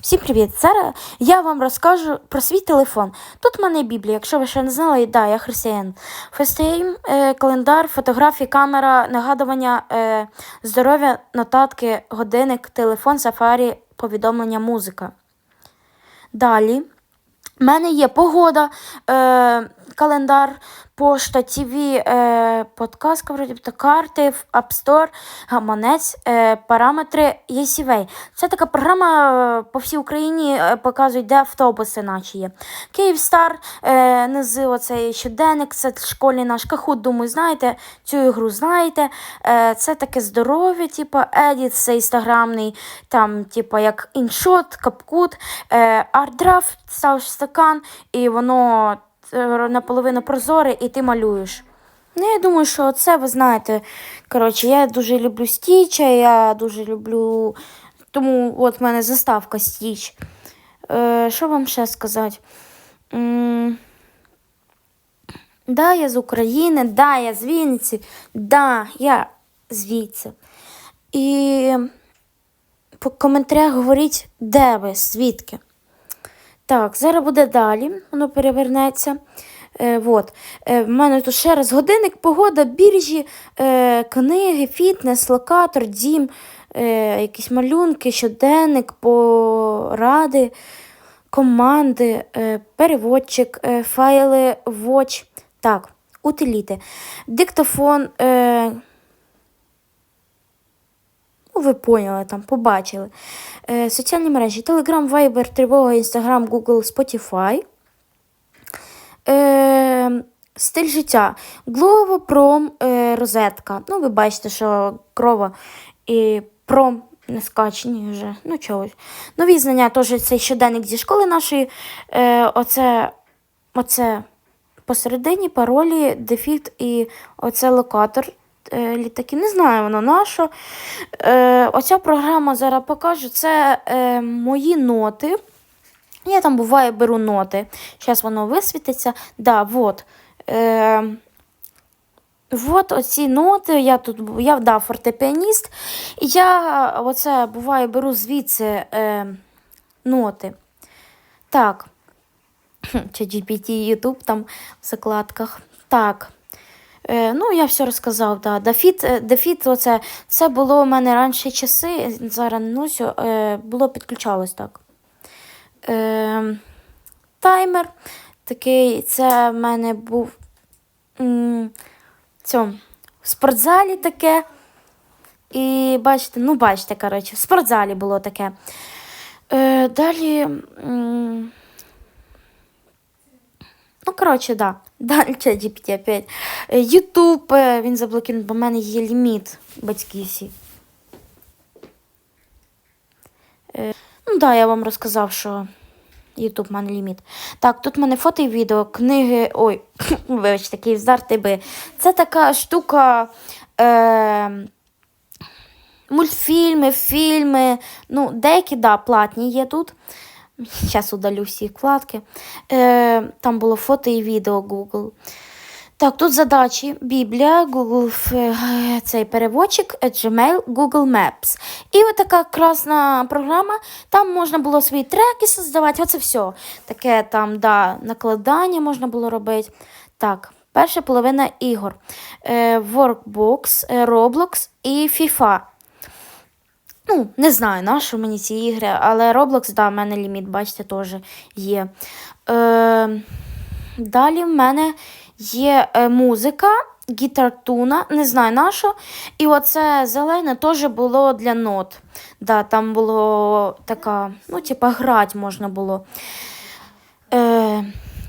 Всім привіт! Зараз я вам розкажу про свій телефон. Тут в мене Біблія, якщо ви ще не знали, да, я християн. Фестейм, е, календар, фотографії, камера, нагадування, е, здоров'я, нотатки, годинник, телефон, сафарі, повідомлення, музика. Далі. У мене є погода, е, календар, пошта, ТВ, е, подказка, вроді карти, App Store, гаманець, е, параметри, Єсівей. Це така програма е, по всій Україні е, показує, де автобуси наче є. Київстар, е, низи, оцей щоденник, це школьний наш кахут, думаю, знаєте, цю ігру знаєте. Е, це таке здоров'я, типу, Едіт, це інстаграмний, там, типу, як іншот, капкут, е, артдрафт, ставиш стакан, і воно наполовину прозоре, і ти малюєш. Ну, я думаю, що це ви знаєте. Коротше, я дуже люблю стіча, я дуже люблю. Тому от в мене заставка стіч. Е, що вам ще сказати? М, Да, я з України, да, я з Вінниці, да, я звідси. І по коментарях говоріть, де ви, звідки. Так, зараз буде далі, воно перевернеться. Е, вот. е, в мене тут ще раз годинник, погода, біржі, е, книги, фітнес, локатор, дім, е, якісь малюнки, щоденник, поради, команди, е, переводчик, е, файли, watch. Так, утиліти. Диктофон. Е, Ну, ви поняли, там, побачили. Е, соціальні мережі: Telegram, Viber, Тривога, Instagram, Google, Spotify. Е, стиль життя. Glovo, Prom, е, розетка. Ну, ви бачите, що крова і пром не скачені вже. Ну, чогось. Нові знання теж цей щоденник зі школи нашої. Е, оце, оце посередині паролі, дефіт і оце локатор літаки. Не знаю воно на що. Е, оця програма зараз покажу. Це е, мої ноти. Я там буває беру ноти. Зараз воно висвітиться. Да, вот. Е, Вот оці ноти, я тут я да, фортепіаніст. Я оце буває беру звідси е, ноти. Так. Чи GPT, YouTube там в закладках. Так. Е, ну, я все розказав, да. Дефіт, е, дефіт оце, це було у мене раніше часи, зараз носю, е, було підключалось так. Таймер такий, це в мене був цьому в спортзалі таке. І бачите, ну бачите, коротше, в спортзалі було таке. Далі. Ну, коротше, да. Далі ChatGPT опять. Е, Ютуб, е, він заблокований, бо в мене є ліміт батьківський. Е, Ну, да, я вам розказав, що Ютуб в мене ліміт. Так, тут в мене фото і відео, книги. Ой, вибачте, Київздар ТБ. Це така штука. Е, мультфільми, фільми. Ну, деякі, да, платні є тут. Зараз удалю всі вкладки. Е, там було фото і відео Google. Так, тут задачі: Біблія, Google е, цей переводчик, е, Gmail, Google Maps. І ось така красна програма. Там можна було свої треки создавати. Оце все. Таке там, да, накладання можна було робити. Так, перша половина ігор. Е, Workbox, Roblox і FIFA. Ну, не знаю, на що мені ці ігри, але Roblox, да, в мене ліміт, бачите, теж є. Е, далі в мене є е, музика, гітартуна, не знаю на що. І оце зелене теж було для нот. Да, там було така, ну, типа, грати можна було. Е,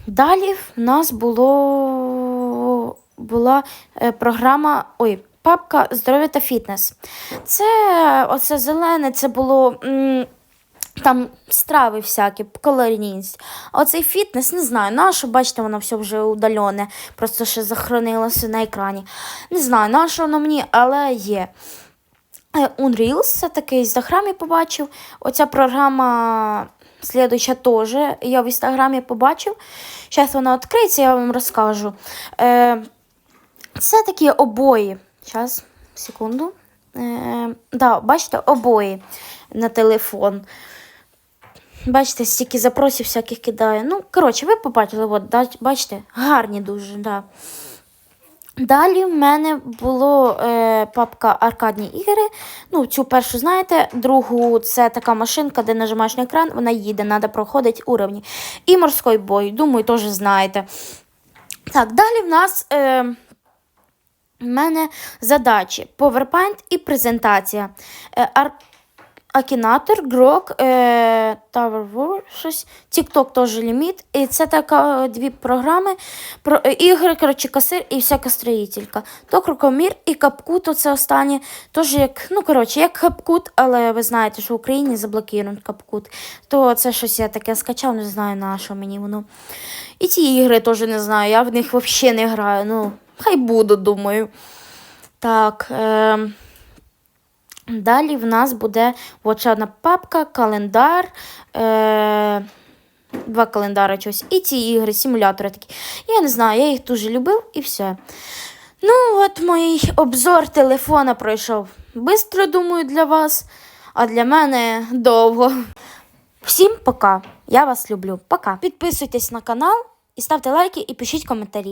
далі в нас було, була е, програма. Ой, папка здоров'я та фітнес. Це оце зелене, це було. м, Там страви всякі, калорійність. Оцей фітнес, не знаю, на що, бачите, воно все вже удалене, просто ще захоронилося на екрані. Не знаю, на що воно мені, але є. Е, Unreal, це такий Інстаграмі побачив. Оця програма слідуюча теж. Я в інстаграмі побачив. Зараз вона відкриється, я вам розкажу. Е, це такі обої. Зараз, секунду. Е, да, бачите, обої на телефон. Бачите, стільки запросів всяких кидає. Ну, коротше, ви побачили, от, бачите, гарні дуже, да. Далі в мене було е, папка аркадні ігри. Ну, цю першу знаєте, другу це така машинка, де нажимаєш на екран, вона їде, треба проходити уровні. І морський бой, думаю, теж знаєте. Так, далі в нас е, в мене задачі PowerPoint і презентація. Е. Акінатор, Грок, е, Tower щось, TikTok теж ліміт. І це така е, дві програми, про, ігри, коротше, касир і всяка строїтелька. То Крокомір і Капкут, оце останнє, теж як, ну, коротше, як Капкут, але ви знаєте, що в Україні заблокують Капкут. То це щось я таке скачав, не знаю на що мені воно. І ці ігри теж не знаю, я в них взагалі не граю. Ну, хай буду, думаю. Так. Е, Далі в нас буде ще одна папка, календар, е, два календари щось. І ці ігри, симулятори такі. Я не знаю, я їх дуже любив і все. Ну, от мій обзор телефона пройшов бистро, думаю, для вас, а для мене довго. Всім пока. Я вас люблю. Пока. Підписуйтесь на канал і ставте лайки і пишіть коментарі.